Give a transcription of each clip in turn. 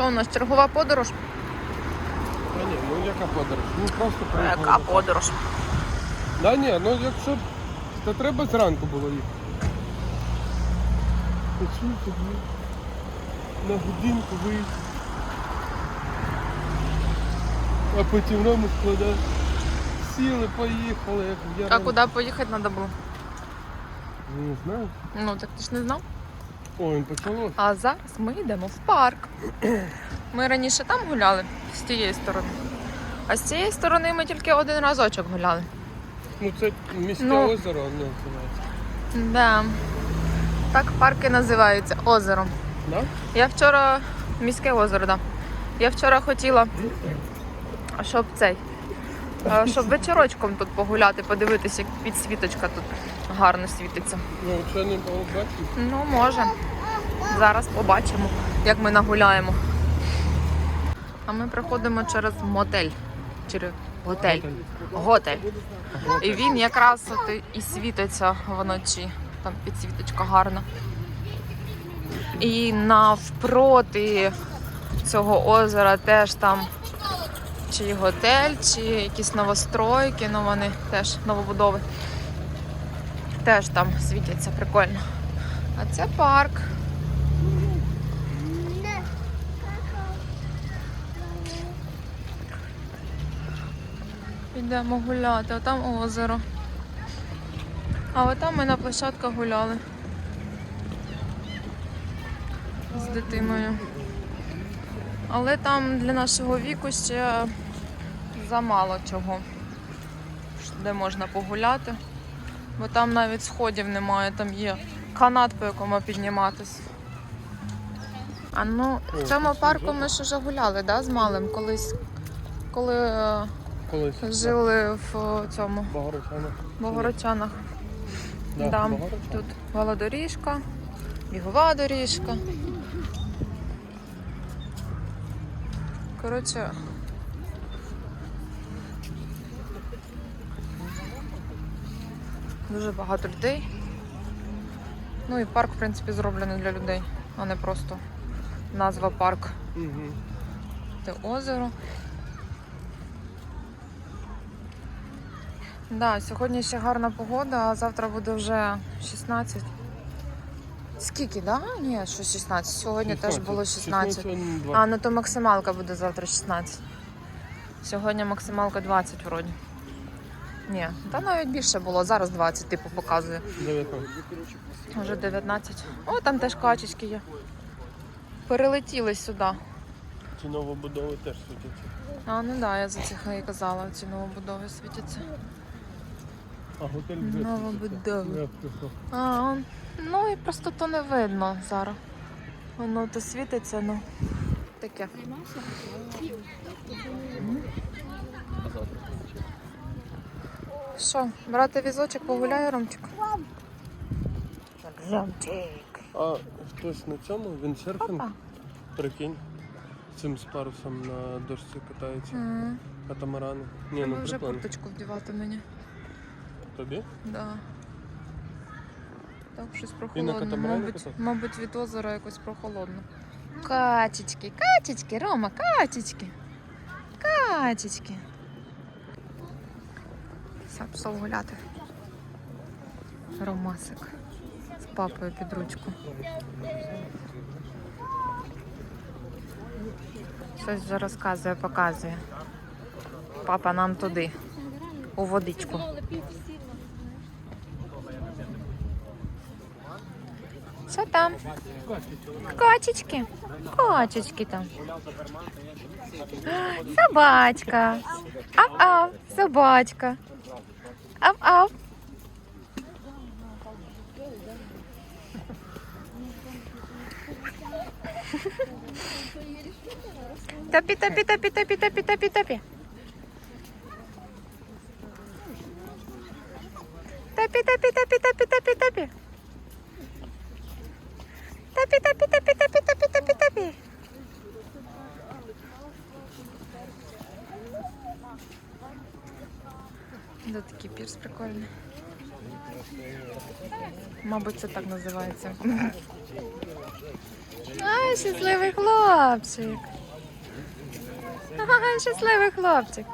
Що у нас чергова подорож? Та ні, ну яка подорож? Ну просто приїхали. Яка подорож? Да ні, ну якщо. То треба зранку було їхати. Почув собі. На годинку виїхати. А потім рому складати. Сіли, поїхали, як в А Яремі. куди поїхати треба було? Ну, Не знаю. Ну так ти ж не знав. О, він почалося. А зараз ми йдемо в парк. Ми раніше там гуляли з тієї сторони. А з цієї сторони ми тільки один разочок гуляли. Ну це міське Ну. озеро, воно називається. Да. Так парки називаються озером. Да? Я вчора міське озеро, да. Я вчора хотіла, щоб цей, щоб вечорочком тут погуляти, подивитися, як підсвіточка тут гарно світиться. Ну, ще не. Ну, може. Зараз побачимо, як ми нагуляємо. А ми приходимо через мотель. Через готель. Готель. І він якраз от і світиться вночі. Там підсвіточка гарна. І навпроти цього озера теж там чи готель, чи якісь новостройки, ну вони теж новобудови. Теж там світяться прикольно. А це парк. Йдемо гуляти, а там озеро. А от там ми на площадках гуляли. З дитиною. Але там для нашого віку ще замало чого, де можна погуляти. Бо там навіть сходів немає, там є канат, по якому підніматись. А ну, в цьому парку ми ж уже гуляли, да, з малим колись, коли е, Колись. жили в е, цьому Богородчана. Богородчанах. Да, Да, Богородчана. Тут велодоріжка, бігова доріжка. Коротше. Дуже багато людей. Ну і парк, в принципі, зроблений для людей, а не просто назва парк. Мгм. Це озеро. Да, сьогодні ще гарна погода, а завтра буде вже 16. Скільки, да? Ні, що 16. Сьогодні теж було 16. сьогодні А, 20. ну то максималка буде завтра 16. Сьогодні максималка 20 вроді. Ні, та навіть більше було. Зараз 20, типу, показує. 19. Вже 19. О, там теж качечки є. Перелетіли сюди. Ці новобудови теж світяться. А, ну да, я за цих і казала, ці новобудови світяться. А готель вже Новобудови. світиться. А, он- ну і просто то не видно зараз. Воно то світиться, ну таке. Що, брати візочок, погуляє, Ромчик? Ромчик. А хтось на цьому? Він серфінг? Папа. Прикинь. Цим з парусом на дошці катається. М, Катамарани. Ні, ну вже прикольно. курточку вдівати мені. Тобі? Да. Так, щось І на прохолодно. Мабуть, катав? мабуть, від озера якось прохолодно. Качечки, качечки, Рома, качечки. Качечки. Все, пішов гуляти. Ромасик. З папою під ручку. Щось вже розказує, показує. Папа нам туди. У водичку. Що там? Качечки. Качечки там. Собачка. Ав-ав, собачка. Up up. tapi tapi tapi tapi tapi tapi tapi. Tapi tapi tapi tapi tapi tapi. Tapi tapi tapi tapi. Да, такий пірс прикольний. Мабуть, це так називається. Ай, щасливий хлопчик. Ай, щасливий хлопчик.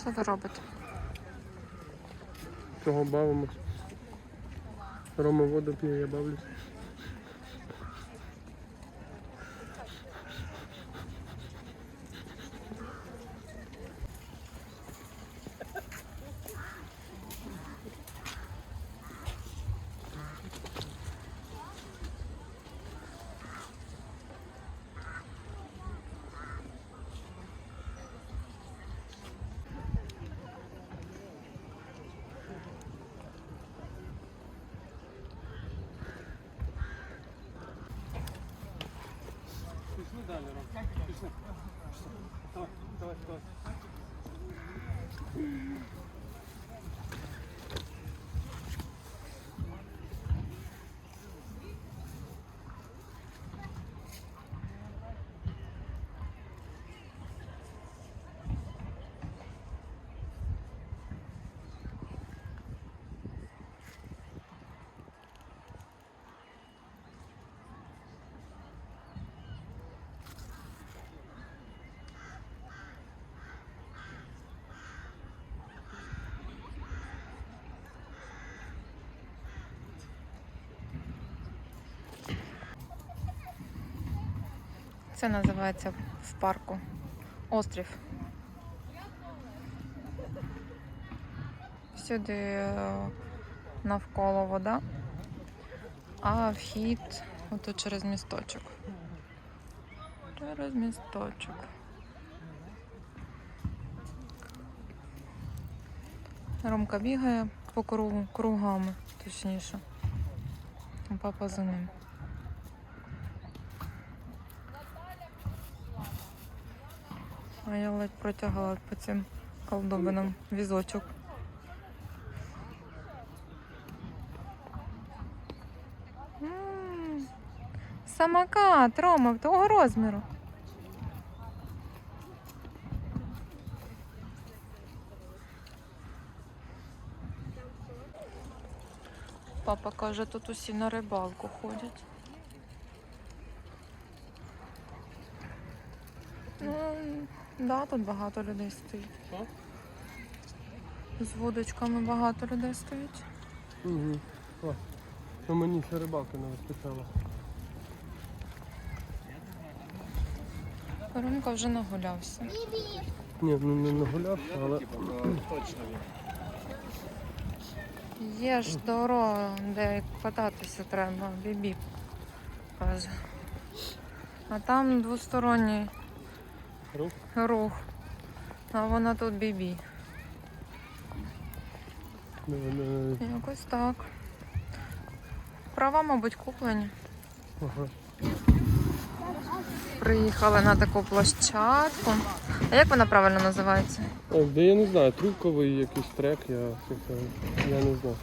Що ви робите? Чого бавимось? Рома воду п'є, я бавлюсь. Пішли далі, Ром. Давай, давай, давай. Це називається в парку острів. Всюди е, навколо вода, а вхід отут через місточок. Через місточок. Ромка бігає по кругу, кругами, точніше. Папа за ним. А я ледь протягала по цим колдобинам візочок. Самокат, Рома, того розміру. Папа каже, тут усі на рибалку ходять. Ну, да, тут багато людей стоїть. Що? З водочками багато людей стоїть. Угу. О, то мені ще рибалки не вистачало. Ромка вже нагулявся. Ні, ну не нагулявся, але Є ж дорога, де кататися треба, бібі. А там двосторонній рух. рух. А вона тут бібі. Не, не, Якось так. Права, мабуть, куплені. ага. Приїхали на таку площадку. А як вона правильно називається? О, де я не знаю, трюковий якийсь трек, я, я не знаю.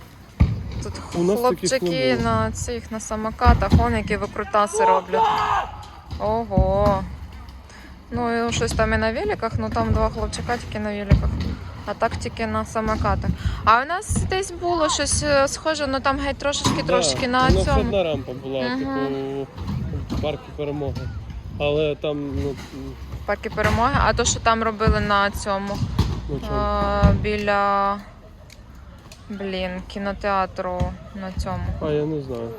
Тут хлопчики на цих на самокатах, вон які викрутаси роблять. Ого. Ну і щось там і на великах, ну там два хлопчика тільки на великах. А так тільки на самокатах. А у нас десь було щось е, схоже, ну там геть трошечки трошки Да, на у нас цьому. одна рампа була, Ага. типу, в парку перемоги. Але там, ну, Парки перемоги, а то, що там робили на цьому. ну чому. А, біля блін, кінотеатру на цьому. А я не знаю.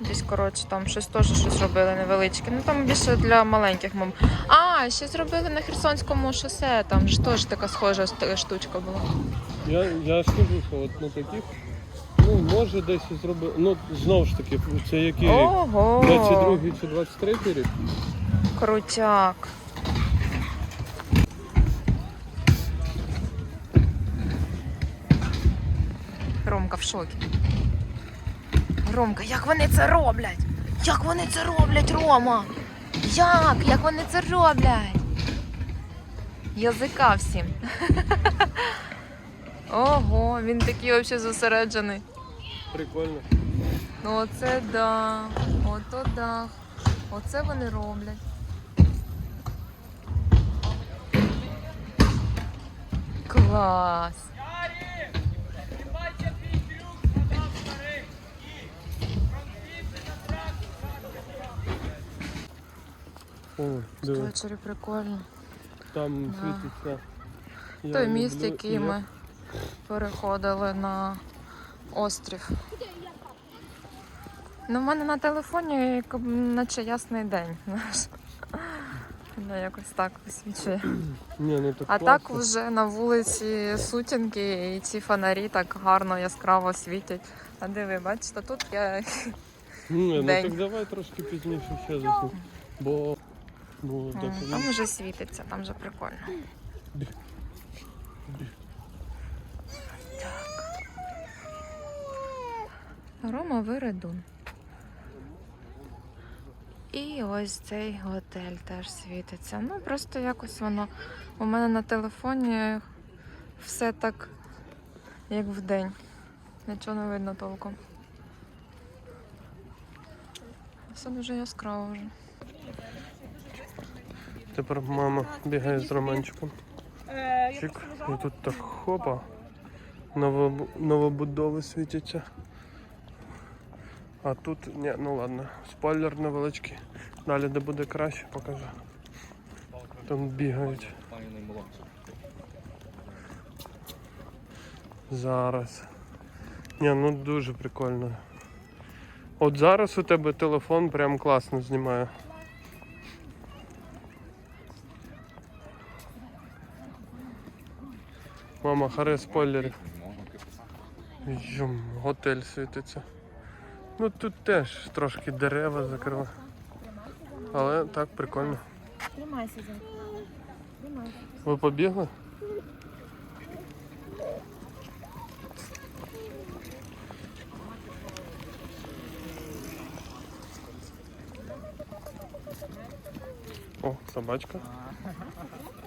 Десь, коротше, там щось теж щось робили невеличке. Ну там більше для маленьких мам. А, ще зробили на Херсонському шосе, там ж теж така схожа штучка була. Я, я ж кажу, що от на таких Ну, може десь і зробив. Ну, знову ж таки, це який рік? Ого! 22 чи 23 рік? Крутяк. Ромка в шокі. Ромка, як вони це роблять? Як вони це роблять, Рома? Як? Як вони це роблять? Язика всім. Ого, він такий взагалі зосереджений. Прикольно. Ну оце да. Ото да. Оце вони роблять. Клас. О, диви, Ввечері прикольно. там Да. світиться. Я Той міст, люблю, який і ми переходили на острів. Ну, в мене на телефоні як, наче ясний день. Знаєш. Ну, якось так висвічує. Ні, ну так А класно. так вже на вулиці сутінки і ці фонарі так гарно яскраво світять. А диви, бачите, тут я Ні, ну день. так давай трошки пізніше ще засну. Бо ну, так, М, там вже світиться, там вже прикольно. Так. Рома Виредун. І ось цей готель теж світиться. Ну просто якось воно у мене на телефоні все так, як вдень. Нічого не видно толком. Все дуже яскраво вже. Тепер мама бігає з романчиком. Чик. І тут так хопа. Новобудови світяться. А тут, ні, ну ладно, спойлер невеличкий. Далі де буде краще, покажу. Там бігають. Зараз. Ні, ну дуже прикольно. От зараз у тебе телефон прям класно знімає. Мама, харе спойлерів. Йом, готель світиться. Ну тут теж трошки дерева закрили. Але так прикольно. Тримайся. Тримайся. Ви побігли? О, собачка.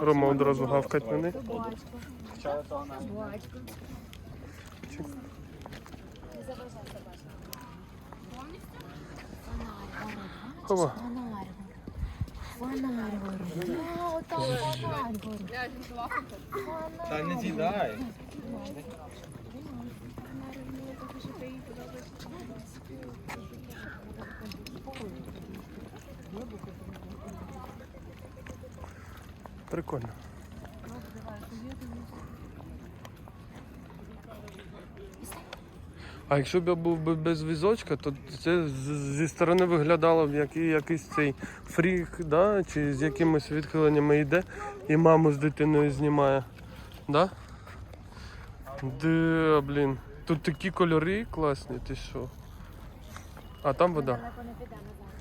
Рома одразу гавкать на них. Хова. Та не з'їдай. Прикольно. А якщо б я був би без візочка, то це зі сторони виглядало б як якийсь цей фрік, да? чи з якимись відхиленнями йде і маму з дитиною знімає. Да? Де, блін. Тут такі кольори класні, ти що? А там вода. Далеко не підемо зараз.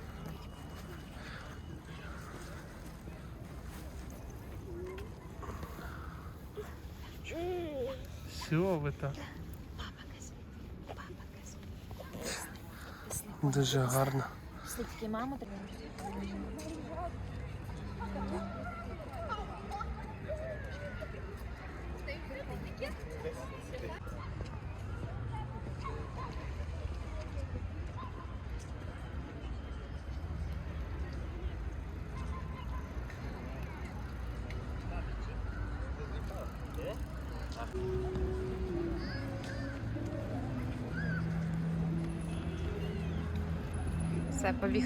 Що ви так? Дуже гарно. мама тільки Все, побіг.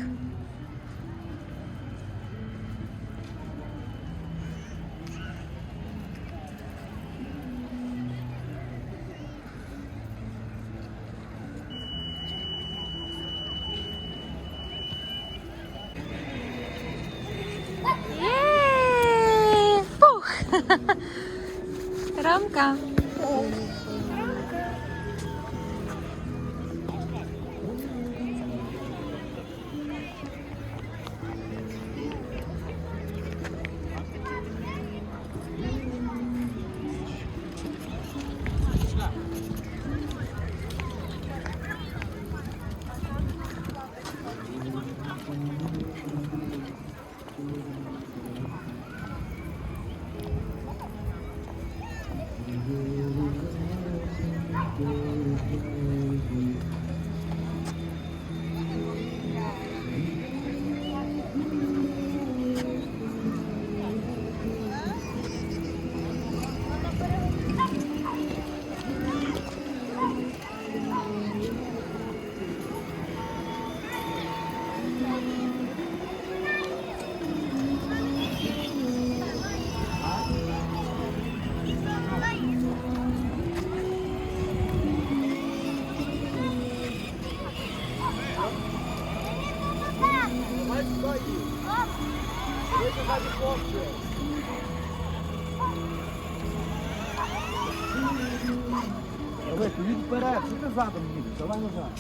Ромка. Давай, ти їдь вперед, що ти задом їдеш? Давай назад.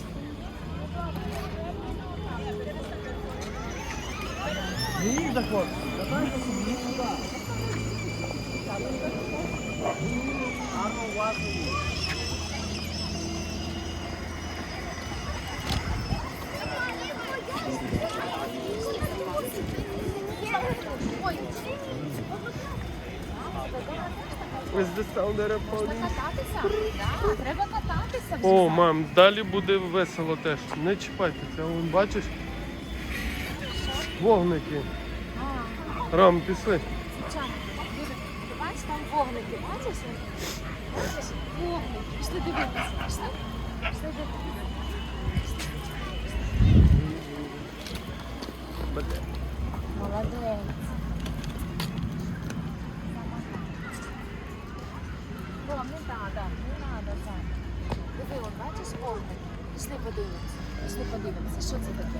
Не їдь за хлопцем, давай за собі, туди. Гарно, уважно їдь. Ось де Саудера Пауліс. Кататися? Да, треба кататися вже. О, мам, далі буде весело теж. Не чіпайте це, вон бачиш? Вогники. Рам, пішли. Чан, диви, ти бачиш там вогники, бачиш? Бачиш? Вогники. Пішли дивитися. Пішли? Пішли дивитися. Молодець. О, не надо, не надо, Зай. Диви, от бачиш? Пішли подивимося. Пішли подивимося, що це таке?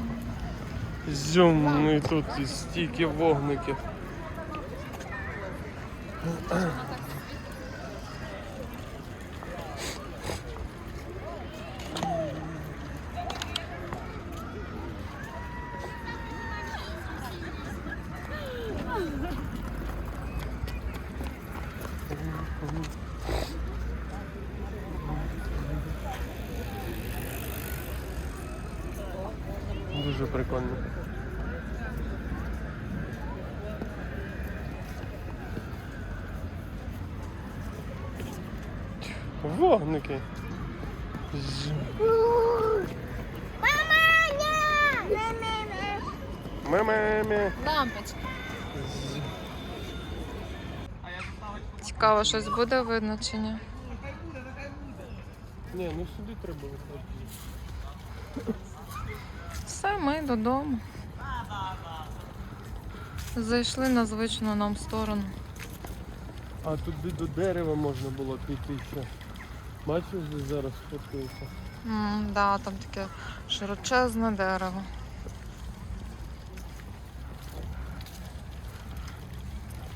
Зюм, ну і тут і стільки вогників. Дуже прикольно. Вогники. Лампочка. Цікаво, щось буде видно чи ні? Ні, ну сюди треба виходити. Все, ми додому. Зайшли на звичну нам сторону. А туди до дерева можна було піти ще. Бачиш, де зараз фоткаюся? М, да, там таке широчезне дерево.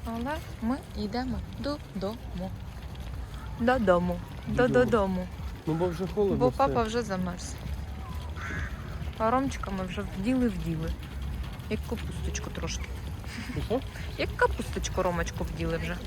Але ми йдемо додому. Додому. До-додому. Ну бо вже холодно. Бо папа вже замерз. А Ромчика ми вже вділи-вділи. Як капусточку трошки. Як капусточку Ромочку вділи вже.